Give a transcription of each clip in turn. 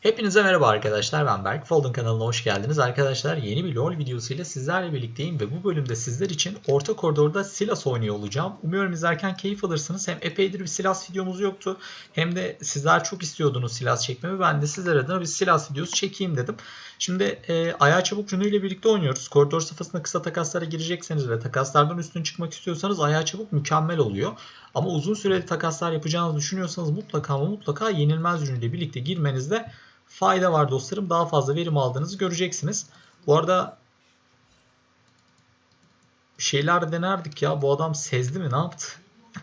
Hepinize merhaba arkadaşlar ben Berk. Folding kanalına hoş geldiniz. Arkadaşlar yeni bir LoL videosuyla sizlerle birlikteyim ve bu bölümde sizler için orta koridorda Silas oynuyor olacağım. Umuyorum izlerken keyif alırsınız. Hem epeydir bir Silas videomuz yoktu hem de sizler çok istiyordunuz Silas çekmemi. Ben de sizler adına bir Silas videosu çekeyim dedim. Şimdi e, ayağı çabuk Cunu ile birlikte oynuyoruz. Koridor safhasında kısa takaslara girecekseniz ve takaslardan üstün çıkmak istiyorsanız ayağı çabuk mükemmel oluyor. Ama uzun süreli takaslar yapacağınızı düşünüyorsanız mutlaka ama mutlaka yenilmez Cunu ile birlikte girmenizde fayda var dostlarım. Daha fazla verim aldığınızı göreceksiniz. Bu arada bir şeyler denerdik ya. Bu adam sezdi mi? Ne yaptı?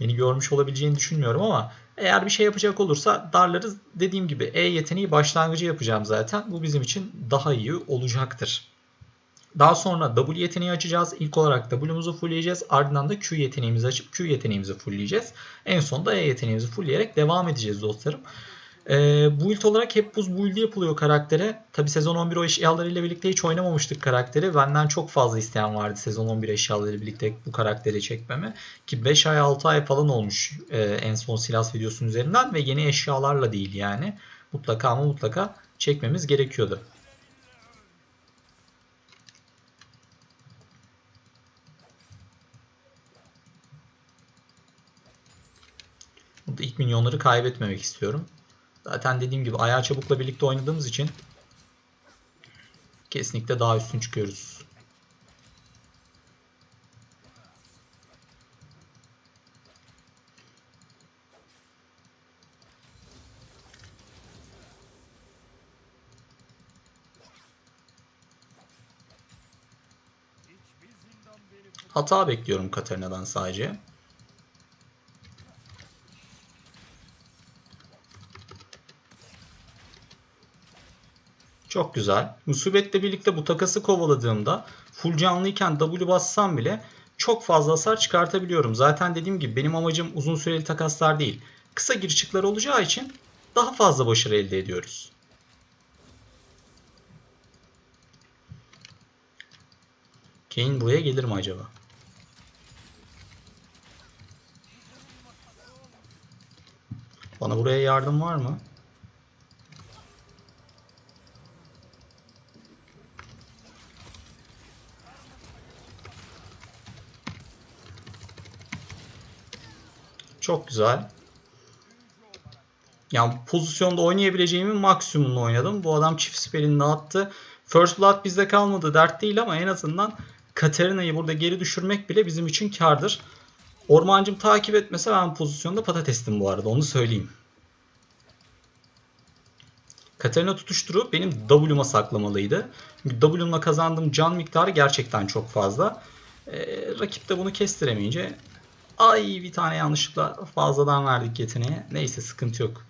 Beni görmüş olabileceğini düşünmüyorum ama eğer bir şey yapacak olursa darlarız. Dediğim gibi E yeteneği başlangıcı yapacağım zaten. Bu bizim için daha iyi olacaktır. Daha sonra W yeteneği açacağız. İlk olarak W'muzu fullleyeceğiz. Ardından da Q yeteneğimizi açıp Q yeteneğimizi fullleyeceğiz. En sonunda E yeteneğimizi fullleyerek devam edeceğiz dostlarım. E, build olarak hep buz build'i yapılıyor karaktere. Tabi sezon 11 o eşyalarıyla birlikte hiç oynamamıştık karakteri. Benden çok fazla isteyen vardı sezon 11 eşyalarıyla birlikte bu karakteri çekmemi. Ki 5 ay 6 ay falan olmuş e, en son Silas videosunun üzerinden ve yeni eşyalarla değil yani. Mutlaka ama mutlaka çekmemiz gerekiyordu. Burada ilk milyonları kaybetmemek istiyorum. Zaten dediğim gibi ayağı çabukla birlikte oynadığımız için kesinlikle daha üstün çıkıyoruz. Hata bekliyorum Katarina'dan sadece. Çok güzel. Musibetle birlikte bu takası kovaladığımda full canlıyken W bassam bile çok fazla hasar çıkartabiliyorum. Zaten dediğim gibi benim amacım uzun süreli takaslar değil. Kısa girişikler olacağı için daha fazla başarı elde ediyoruz. Kane buraya gelir mi acaba? Bana buraya yardım var mı? Çok güzel. Yani pozisyonda oynayabileceğimin maksimumunu oynadım. Bu adam çift siperini attı. First Blood bizde kalmadı dert değil ama en azından Katarina'yı burada geri düşürmek bile bizim için kardır. Ormancım takip etmese ben pozisyonda patatestim bu arada onu söyleyeyim. Katarina tutuşturu benim W'ma saklamalıydı. W'mla kazandığım can miktarı gerçekten çok fazla. Ee, rakip de bunu kestiremeyince Ay bir tane yanlışlıkla fazladan verdik yeteneğe. Neyse sıkıntı yok.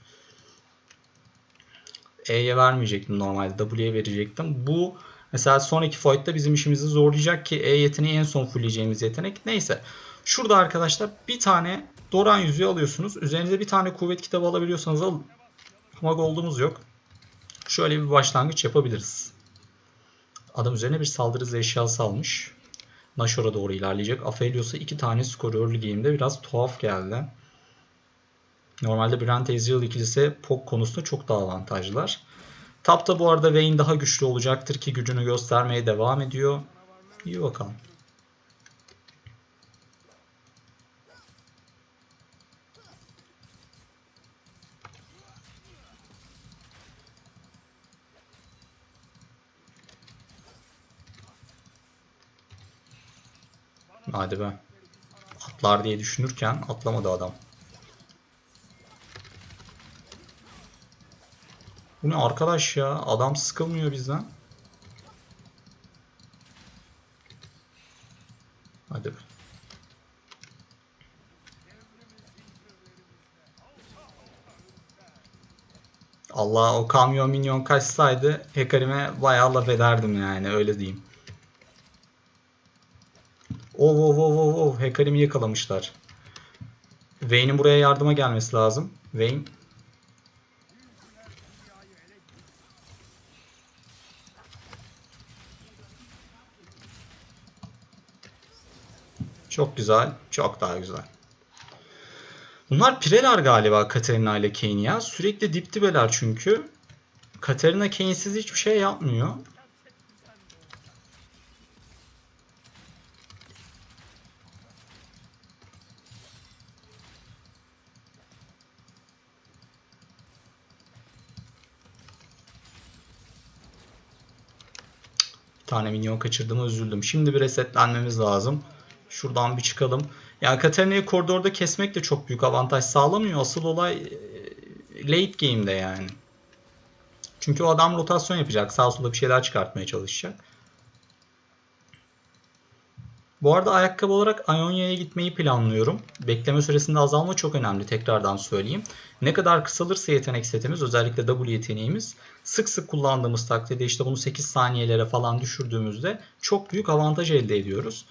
E'ye vermeyecektim normalde. W'ye verecektim. Bu mesela sonraki fight'ta bizim işimizi zorlayacak ki E yeteneği en son fullleyeceğimiz yetenek. Neyse. Şurada arkadaşlar bir tane Doran yüzüğü alıyorsunuz. Üzerinize bir tane kuvvet kitabı alabiliyorsanız alın. Ama gold'umuz yok. Şöyle bir başlangıç yapabiliriz. Adam üzerine bir saldırı eşyası almış. Nashor'a doğru ilerleyecek. Aphelios'a iki tane skor early biraz tuhaf geldi. Normalde Brent Ezreal ikilisi POG konusunda çok daha avantajlılar. Tapta bu arada Vayne daha güçlü olacaktır ki gücünü göstermeye devam ediyor. İyi bakalım. Hadi be. Atlar diye düşünürken atlamadı adam. Bu ne arkadaş ya? Adam sıkılmıyor bizden. Hadi be. Allah o kamyon minyon kaçsaydı Hekarim'e bayağı laf ederdim yani öyle diyeyim. Oh oh oh oh Hekarim'i yakalamışlar. Vayne'in buraya yardıma gelmesi lazım. Vayne Çok güzel. Çok daha güzel. Bunlar pireler galiba Katerina ile Kane ya. Sürekli dip dibeler çünkü. Katerina Kane'siz hiçbir şey yapmıyor. Tane minyon kaçırdığıma üzüldüm. Şimdi bir resetlenmemiz lazım. Şuradan bir çıkalım. Yani Katarina'yı koridorda kesmek de çok büyük avantaj sağlamıyor. Asıl olay e, late game'de yani. Çünkü o adam rotasyon yapacak. Sağ sola bir şeyler çıkartmaya çalışacak. Bu arada ayakkabı olarak Ionia'ya gitmeyi planlıyorum. Bekleme süresinde azalma çok önemli. Tekrardan söyleyeyim. Ne kadar kısalırsa yetenek setimiz özellikle W yeteneğimiz sık sık kullandığımız takdirde işte bunu 8 saniyelere falan düşürdüğümüzde çok büyük avantaj elde ediyoruz.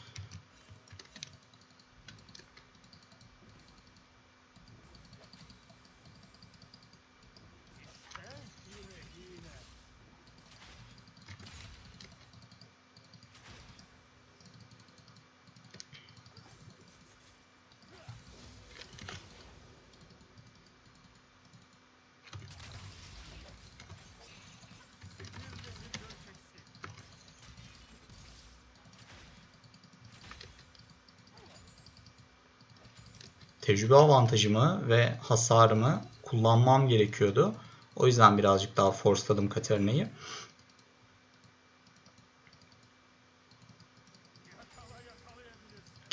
Tecrübe avantajımı ve hasarımı kullanmam gerekiyordu. O yüzden birazcık daha forceladım Katarina'yı.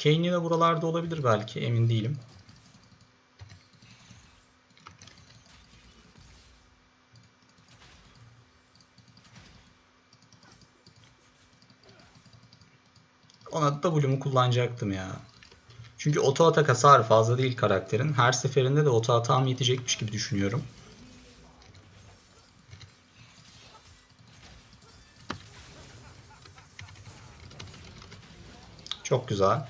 Kane'i de buralarda olabilir belki emin değilim. Ona W'mu kullanacaktım ya. Çünkü oto atak hasarı fazla değil karakterin. Her seferinde de oto atağım yetecekmiş gibi düşünüyorum. Çok güzel.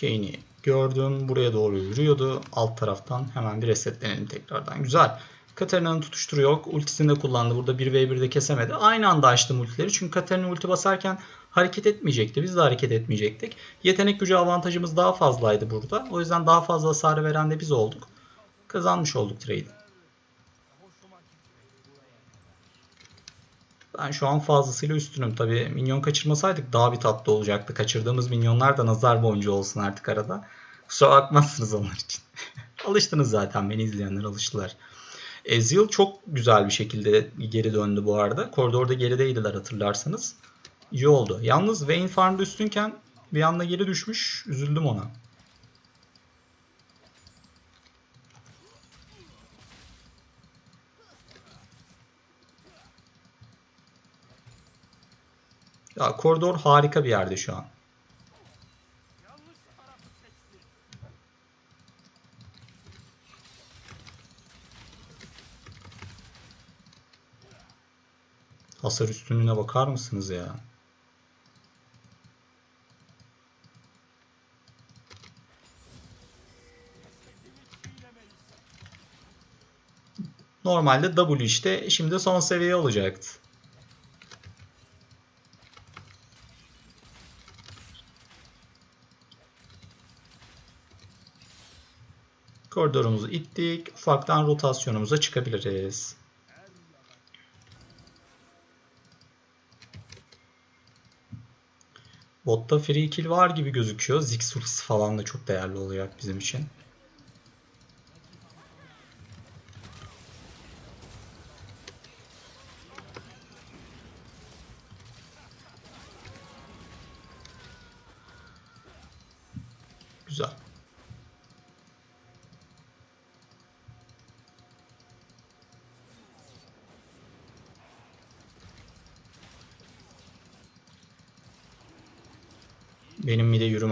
Kane'i gördüm. Buraya doğru yürüyordu. Alt taraftan hemen bir resetlenelim tekrardan. Güzel. Katarina'nın tutuşturu yok. Ultisini de kullandı. Burada 1v1'de kesemedi. Aynı anda açtım ultileri. Çünkü Katarina ulti basarken hareket etmeyecekti. Biz de hareket etmeyecektik. Yetenek gücü avantajımız daha fazlaydı burada. O yüzden daha fazla hasar veren de biz olduk. Kazanmış olduk trade'i. Ben şu an fazlasıyla üstünüm. Tabii minyon kaçırmasaydık daha bir tatlı olacaktı. Kaçırdığımız minyonlar da nazar boncuğu olsun artık arada. Kusura bakmazsınız onlar için. Alıştınız zaten beni izleyenler alıştılar. Ezreal çok güzel bir şekilde geri döndü bu arada. Koridorda gerideydiler hatırlarsanız. İyi oldu. Yalnız Vayne farmda üstünken bir anda geri düşmüş. Üzüldüm ona. Ya koridor harika bir yerde şu an. Hasar üstünlüğüne bakar mısınız ya? Normalde W işte şimdi son seviye olacaktı. Koridorumuzu ittik. Ufaktan rotasyonumuza çıkabiliriz. Botta free kill var gibi gözüküyor. Ziggs ultisi falan da çok değerli olacak bizim için. Güzel.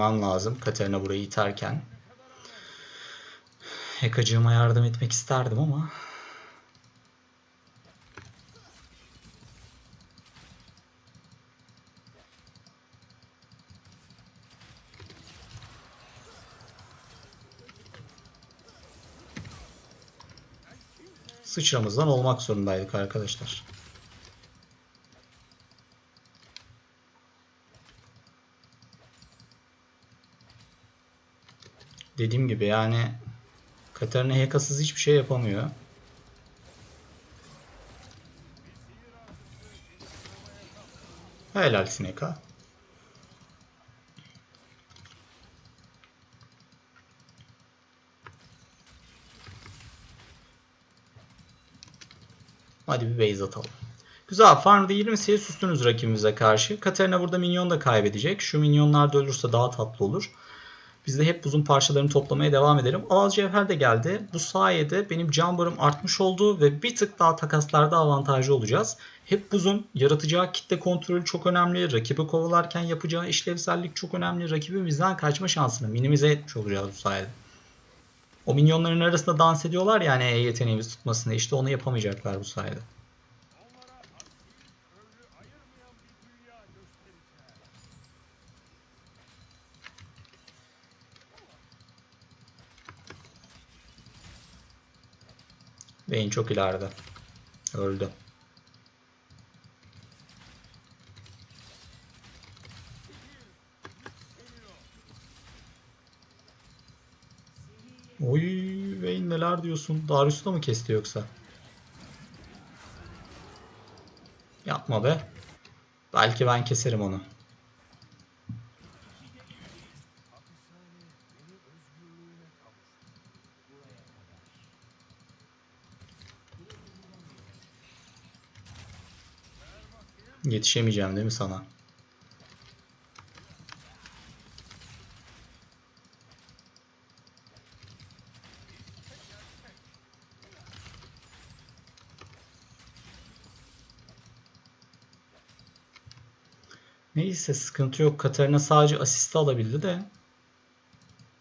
Yürümem lazım. Katerina burayı iterken. Hekacığıma yardım etmek isterdim ama. Sıçramızdan olmak zorundaydık arkadaşlar. Dediğim gibi yani Katarina Hekasız hiçbir şey yapamıyor. Helal Sineka. Hadi bir base atalım. Güzel. Farmda 20 sayı sustunuz rakibimize karşı. Katarina burada minyon da kaybedecek. Şu minyonlar da ölürse daha tatlı olur. Biz de hep buzun parçalarını toplamaya devam edelim. Alaz Cevher de geldi. Bu sayede benim can barım artmış oldu ve bir tık daha takaslarda avantajlı olacağız. Hep buzun yaratacağı kitle kontrolü çok önemli. Rakibi kovalarken yapacağı işlevsellik çok önemli. Rakibin bizden kaçma şansını minimize etmiş olacağız bu sayede. O minyonların arasında dans ediyorlar yani E yeteneğimiz tutmasını. İşte onu yapamayacaklar bu sayede. Vayne çok ileride. Öldü. Oy Vayne neler diyorsun? Darius'u da mı kesti yoksa? Yapma be. Belki ben keserim onu. Yetişemeyeceğim değil mi sana? Neyse sıkıntı yok. Katarina sadece asist alabildi de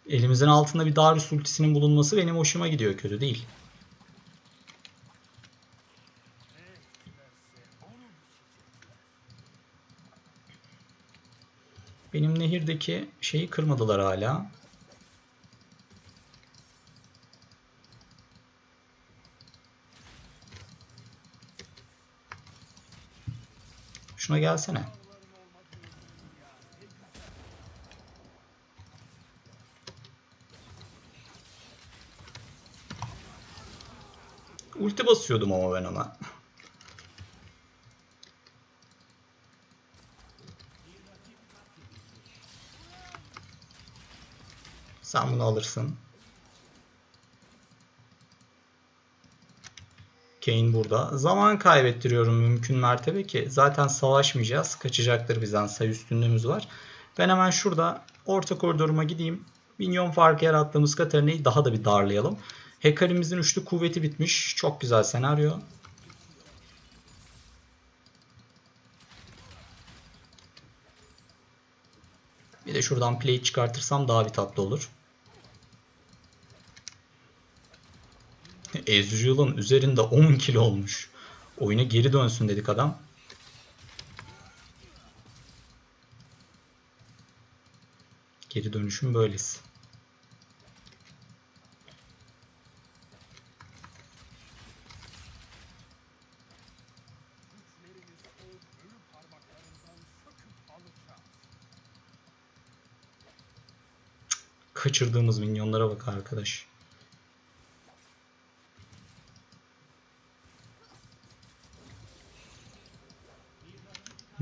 elimizin altında bir Darius ultisinin bulunması benim hoşuma gidiyor. Kötü değil. Benim nehirdeki şeyi kırmadılar hala. Şuna gelsene. Ulti basıyordum ama ben ona. Sen bunu alırsın. Kane burada. Zaman kaybettiriyorum mümkün mertebe ki zaten savaşmayacağız. Kaçacaktır bizden sayı üstünlüğümüz var. Ben hemen şurada orta koridoruma gideyim. Minyon farkı yarattığımız Katarina'yı daha da bir darlayalım. Hekarimizin üçlü kuvveti bitmiş. Çok güzel senaryo. Bir de şuradan play çıkartırsam daha bir tatlı olur. Ezreal'ın üzerinde 10 kilo olmuş. Oyuna geri dönsün dedik adam. Geri dönüşüm böylesi. Kaçırdığımız minyonlara bak arkadaş.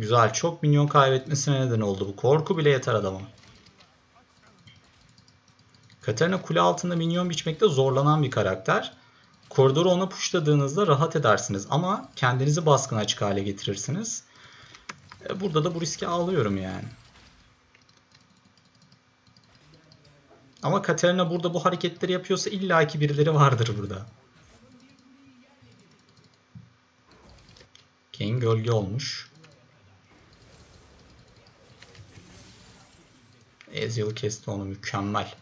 Güzel. Çok minyon kaybetmesine neden oldu bu. Korku bile yeter adama. Katarina kule altında minyon biçmekte zorlanan bir karakter. Koridoru ona puşladığınızda rahat edersiniz ama kendinizi baskın açık hale getirirsiniz. E, Burada da bu riski alıyorum yani. Ama Katarina burada bu hareketleri yapıyorsa illaki birileri vardır burada. Kane gölge olmuş. Ezreal kesti onu mükemmel.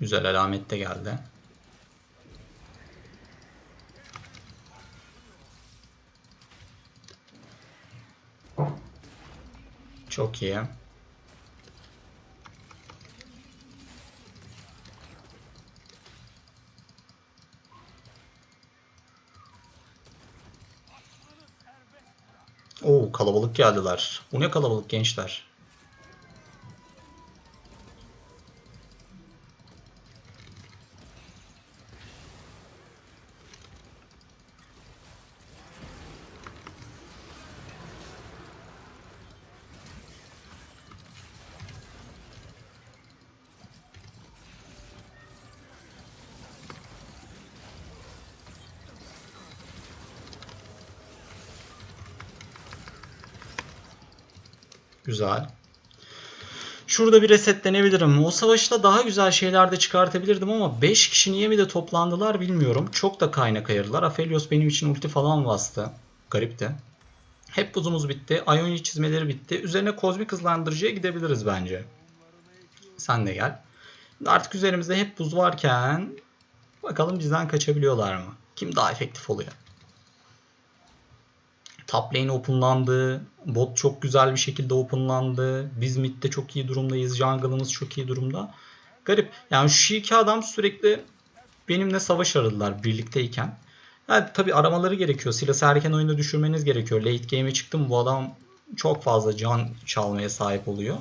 Güzel alamet de geldi. Çok iyi. Oo kalabalık geldiler. Bu ne kalabalık gençler. Güzel. Şurada bir resetlenebilirim. O savaşta daha güzel şeyler de çıkartabilirdim ama 5 kişi niye mi de toplandılar bilmiyorum. Çok da kaynak ayırdılar. Aphelios benim için ulti falan bastı. Garipti. Hep buzumuz bitti. Ionia çizmeleri bitti. Üzerine kozmik hızlandırıcıya gidebiliriz bence. Sen de gel. Artık üzerimizde hep buz varken bakalım bizden kaçabiliyorlar mı? Kim daha efektif oluyor? Top lane openlandı. Bot çok güzel bir şekilde openlandı. Biz midde çok iyi durumdayız. Jungle'ımız çok iyi durumda. Garip. Yani şu iki adam sürekli benimle savaş aradılar birlikteyken. Yani tabi aramaları gerekiyor. Silahı erken oyunda düşürmeniz gerekiyor. Late game'e çıktım bu adam çok fazla can çalmaya sahip oluyor.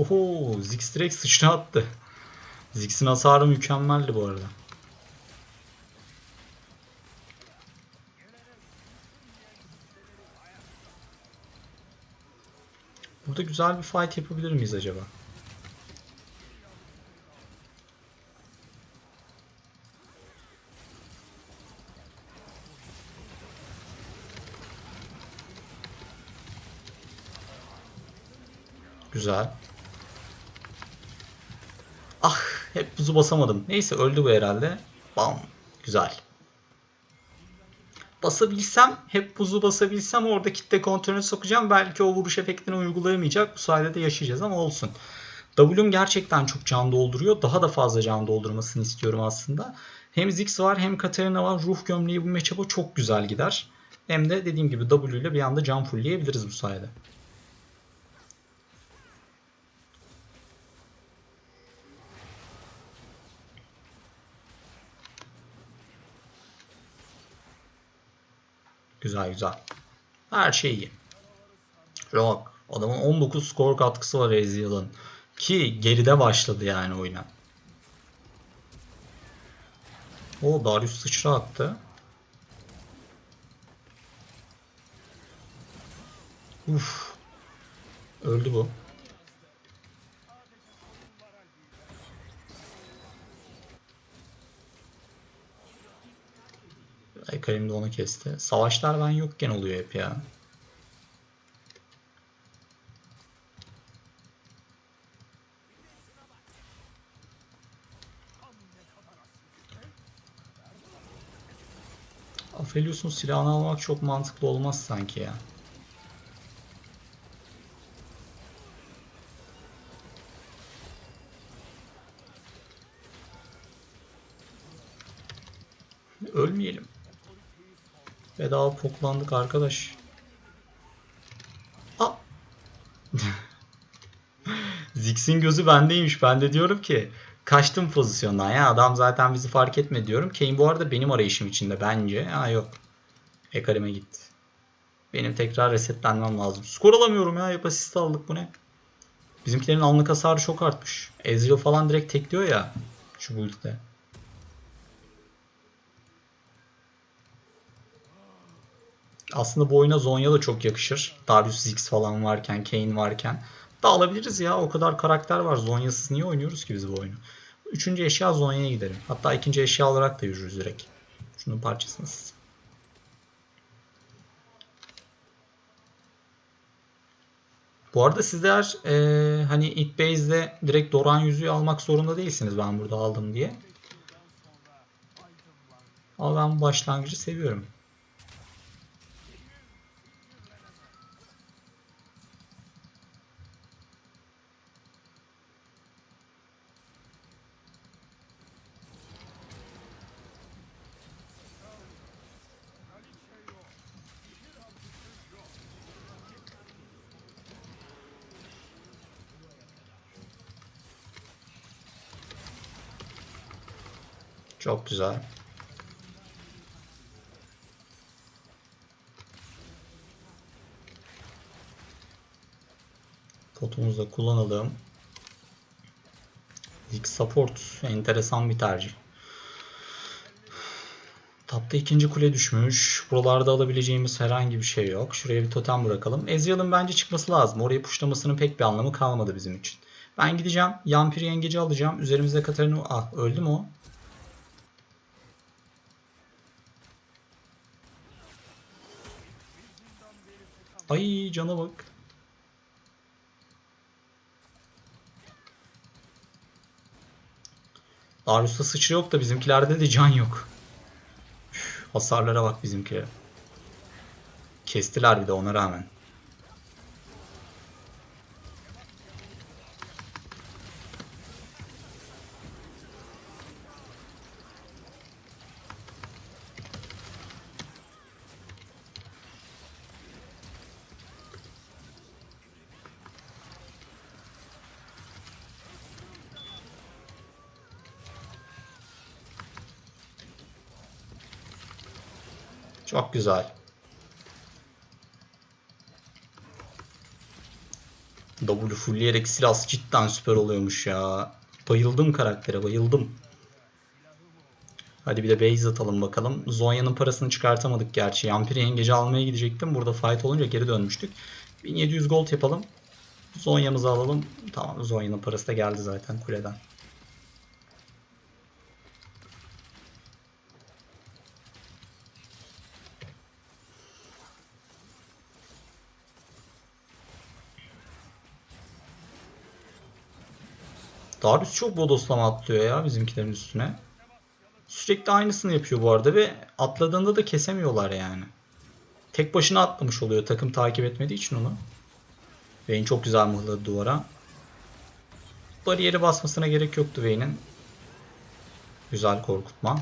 Oho, Ziggs direkt sıçra attı. Ziggs'in hasarı mükemmeldi bu arada. Burada güzel bir fight yapabilir miyiz acaba? Güzel. Hep buzu basamadım. Neyse öldü bu herhalde. Bam. Güzel. Basabilsem, hep buzu basabilsem orada kitle kontrolünü sokacağım. Belki o vuruş efektini uygulayamayacak. Bu sayede de yaşayacağız ama olsun. W'm gerçekten çok can dolduruyor. Daha da fazla can doldurmasını istiyorum aslında. Hem Ziggs var hem Katarina var. Ruh gömleği bu matchup'a çok güzel gider. Hem de dediğim gibi W ile bir anda can fullleyebiliriz bu sayede. Güzel güzel. Her şey iyi. Yok. Adamın 19 skor katkısı var Ezreal'ın. Ki geride başladı yani oyuna. O Darius sıçra attı. Uf. Öldü bu. Karim de onu kesti. Savaşlar ben yokken oluyor hep ya. Aphelios'un silahını almak çok mantıklı olmaz sanki ya. Bedava poklandık arkadaş. Aa. Ziggs'in gözü bendeymiş. Ben de diyorum ki kaçtım pozisyondan ya. Adam zaten bizi fark etme diyorum. Kane bu arada benim arayışım içinde bence. Ha yok. Ekarim'e gitti. Benim tekrar resetlenmem lazım. Skor alamıyorum ya. Hep asist aldık bu ne? Bizimkilerin anlık hasarı çok artmış. Ezreal falan direkt tekliyor ya. Şu build'de. Aslında bu oyuna Zonya da çok yakışır. Darius Ziggs falan varken, Kayn varken. Da alabiliriz ya. O kadar karakter var. Zonya'sız niye oynuyoruz ki biz bu oyunu? Üçüncü eşya Zonya'ya gidelim. Hatta ikinci eşya olarak da yürürüz direkt. Şunun parçasınız. Bu arada sizler e, hani ilk base'de direkt Doran yüzüğü almak zorunda değilsiniz ben burada aldım diye. Ama ben başlangıcı seviyorum. Çok güzel. Potumuzu da kullanalım. İlk support enteresan bir tercih. Tapta ikinci kule düşmüş. Buralarda alabileceğimiz herhangi bir şey yok. Şuraya bir totem bırakalım. Ezreal'ın bence çıkması lazım. Oraya puşlamasının pek bir anlamı kalmadı bizim için. Ben gideceğim. Yampir yengeci alacağım. Üzerimizde Katarina... Ah öldü mü o? Ay cana bak. Darius'ta sıçra yok da bizimkilerde de can yok. Üf, hasarlara bak bizimkilere. Kestiler bir de ona rağmen. Çok güzel. W fullleyerek Silas cidden süper oluyormuş ya. Bayıldım karaktere bayıldım. Hadi bir de base atalım bakalım. Zonya'nın parasını çıkartamadık gerçi. Yampiri yengeci almaya gidecektim. Burada fight olunca geri dönmüştük. 1700 gold yapalım. Zonya'mızı alalım. Tamam Zonya'nın parası da geldi zaten kuleden. Darius çok bodoslama atlıyor ya bizimkilerin üstüne. Sürekli aynısını yapıyor bu arada ve atladığında da kesemiyorlar yani. Tek başına atlamış oluyor takım takip etmediği için onu. Vayne çok güzel mıhladı duvara. Bariyeri basmasına gerek yoktu Vayne'in. Güzel korkutma.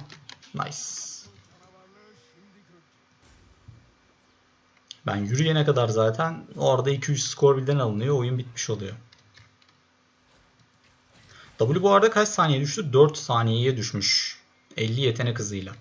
Nice. Ben yürüyene kadar zaten orada 200 skor birden alınıyor. Oyun bitmiş oluyor. W bu arada kaç saniye düştü? 4 saniyeye düşmüş. 50 yetenek hızıyla.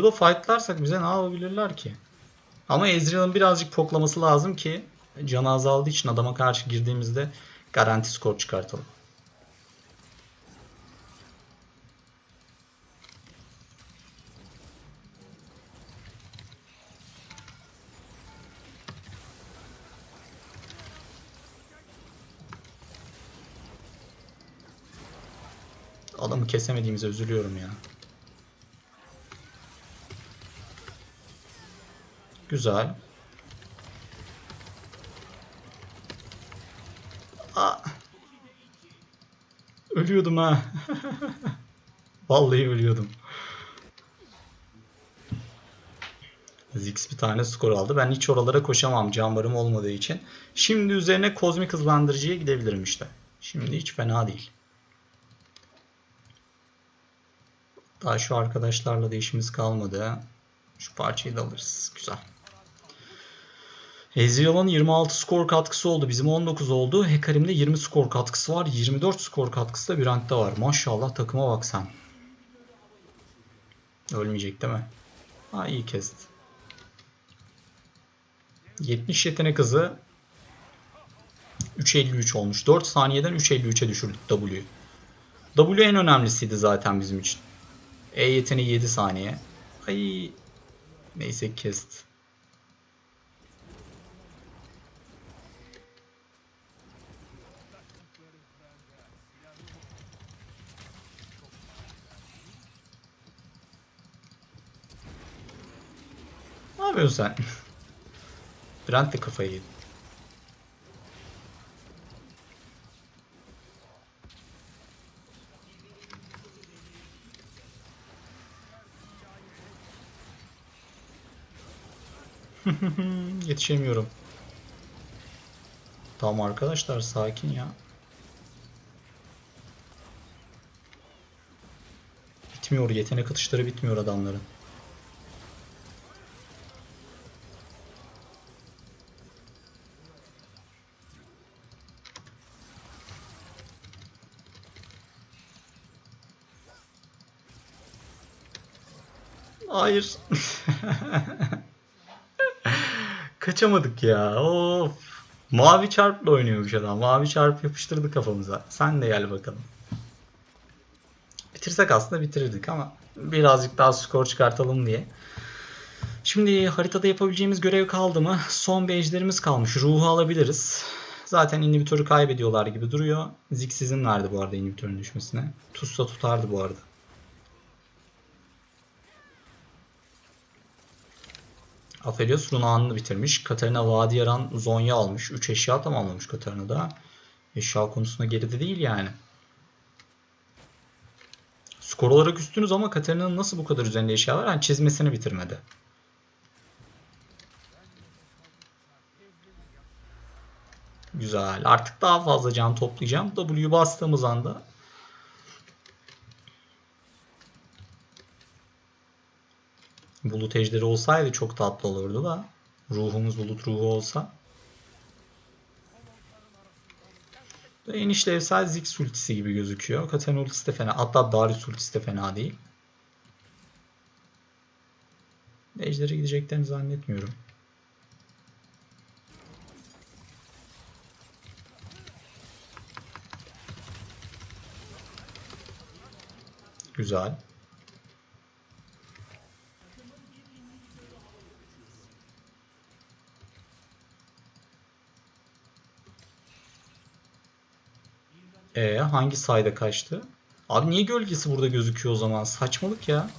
Şurada fightlarsak bize ne yapabilirler ki? Ama Ezreal'ın birazcık poklaması lazım ki canı azaldığı için adama karşı girdiğimizde garanti skor çıkartalım. Adamı kesemediğimize üzülüyorum ya. Güzel. Aa. Ölüyordum ha. Vallahi ölüyordum. Ziggs bir tane skor aldı. Ben hiç oralara koşamam cambarım olmadığı için. Şimdi üzerine kozmik hızlandırıcıya gidebilirim işte. Şimdi hiç fena değil. Daha şu arkadaşlarla da işimiz kalmadı. Şu parçayı da alırız. Güzel. Ezreal'ın 26 skor katkısı oldu. Bizim 19 oldu. Hekarim'de 20 skor katkısı var. 24 skor katkısı da Brand'de var. Maşallah takıma bak sen. Ölmeyecek değil mi? Ha iyi kesti. 70 yetenek hızı 3.53 olmuş. 4 saniyeden 3.53'e düşürdük W'yu. W en önemlisiydi zaten bizim için. E yeteneği 7 saniye. Ay neyse kesti. yapıyorsun sen? Brent de kafayı yedi. Yetişemiyorum. Tamam arkadaşlar sakin ya. Bitmiyor yetenek atışları bitmiyor adamların. Hayır. Kaçamadık ya. Of. Mavi çarpla oynuyormuş adam. Mavi çarp yapıştırdı kafamıza. Sen de gel bakalım. Bitirsek aslında bitirirdik ama birazcık daha skor çıkartalım diye. Şimdi haritada yapabileceğimiz görev kaldı mı? Son bir ejderimiz kalmış. Ruhu alabiliriz. Zaten inhibitörü kaybediyorlar gibi duruyor. Ziggs izin verdi bu arada inhibitörün düşmesine. Tutsa tutardı bu arada. Aphelios Runağan'ını bitirmiş. Katarina Vadi Yaran Zonya almış. 3 eşya tamamlamış Katarina da. Eşya konusunda geride değil yani. Skor olarak üstünüz ama Katarina'nın nasıl bu kadar üzerinde eşya var? Yani çizmesini bitirmedi. Güzel. Artık daha fazla can toplayacağım. W bastığımız anda Bulut ejderi olsaydı çok tatlı olurdu da. Ruhumuz bulut ruhu olsa. En işlevsel Ziggs ultisi gibi gözüküyor. Katarina ultisi de fena. Hatta Darius ultisi de fena değil. Ejder'e gideceklerini zannetmiyorum. Güzel. E hangi sayda kaçtı? Abi niye gölgesi burada gözüküyor o zaman? Saçmalık ya.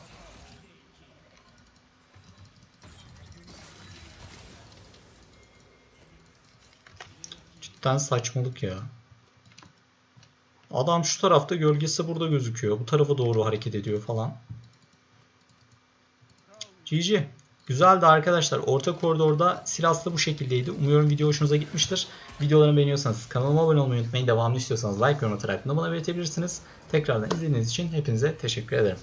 Cidden saçmalık ya. Adam şu tarafta gölgesi burada gözüküyor. Bu tarafa doğru hareket ediyor falan. GG. Güzeldi arkadaşlar. Orta koridorda Silas da bu şekildeydi. Umuyorum video hoşunuza gitmiştir. Videolarımı beğeniyorsanız kanalıma abone olmayı unutmayın. Devamlı istiyorsanız like yorum atarak bana belirtebilirsiniz. Tekrardan izlediğiniz için hepinize teşekkür ederim.